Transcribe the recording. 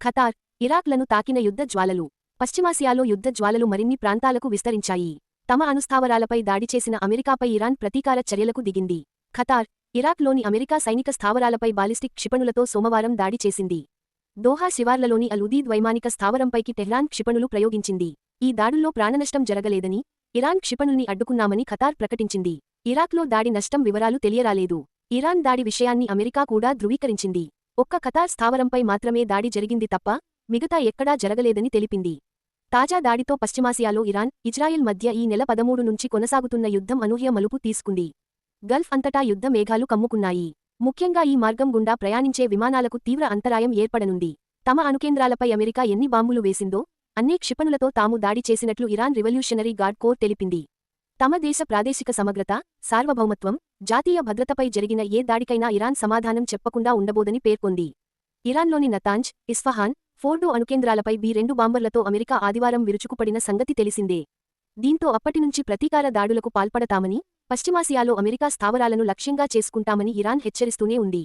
Qatar ఇరాక్లను తాకిన యుద్ధ జ్వాలలు. పశ్చిమాసియాలో యుద్ధ జ్వాలలు మరిన్ని ప్రాంతాలకు విస్తరించాయి. తమ అనుస్థావరాలపై దాడి చేసిన అమెరికాపై ఇరాన్ ప్రతీకార చర్యలకు దిగింది. ఖతార్ ఇరాక్లోని అమెరికా సైనిక స్థావరాలపై బాలిస్టిక్ క్షిపణులతో సోమవారం దాడి చేసింది. దోహా శివార్లలోని అలుదీద్ వైమానిక స్థావరంపైకి టెహ్రాన్ క్షిపణులు ప్రయోగించింది. ఈ దాడుల్లో ప్రాణనష్టం జరగలేదని ఇరాన్ క్షిపణుల్ని అడ్డుకున్నామని ఖతార్ ప్రకటించింది. ఇరాక్లో దాడి నష్టం వివరాలు తెలియరాలేదు. ఇరాన్ దాడి విషయాన్ని అమెరికా కూడా ధృవీకరించింది. ఒక్క ఖతార్ స్థావరంపై మాత్రమే దాడి జరిగింది తప్ప మిగతా ఎక్కడా జరగలేదని తెలిపింది. తాజా దాడితో పశ్చిమాసియాలో ఇరాన్ ఇజ్రాయెల్ మధ్య ఈ నెల పదమూడు నుంచి కొనసాగుతున్న యుద్ధం అనూహ్య మలుపు తీసుకుంది. గల్ఫ్ అంతటా యుద్ధ మేఘాలు కమ్ముకున్నాయి. ముఖ్యంగా ఈ మార్గం గుండా ప్రయాణించే విమానాలకు తీవ్ర అంతరాయం ఏర్పడనుంది. తమ అణుకేంద్రాలపై అమెరికా ఎన్ని బాంబులు వేసిందో అన్ని క్షిపణులతో తాము దాడి చేసినట్లు ఇరాన్ రివల్యూషనరీ గార్డ్ కోర్ తెలిపింది. తమ దేశ ప్రాదేశిక సమగ్రత సార్వభౌమత్వం జాతీయ భద్రతపై జరిగిన ఏ దాడికైనా ఇరాన్ సమాధానం చెప్పకుండా ఉండబోదని పేర్కొంది. ఇరాన్లోని నతాంజ్ ఇస్ఫహాన్ ఫోర్డో అణుకేంద్రాలపై బి రెండు బాంబర్లతో అమెరికా ఆదివారం విరుచుకుపడిన సంగతి తెలిసిందే. దీంతో అప్పటినుంచి ప్రతీకార దాడులకు పాల్పడతామని పశ్చిమాసియాలో అమెరికా స్థావరాలను లక్ష్యంగా చేసుకుంటామని ఇరాన్ హెచ్చరిస్తూనే ఉంది.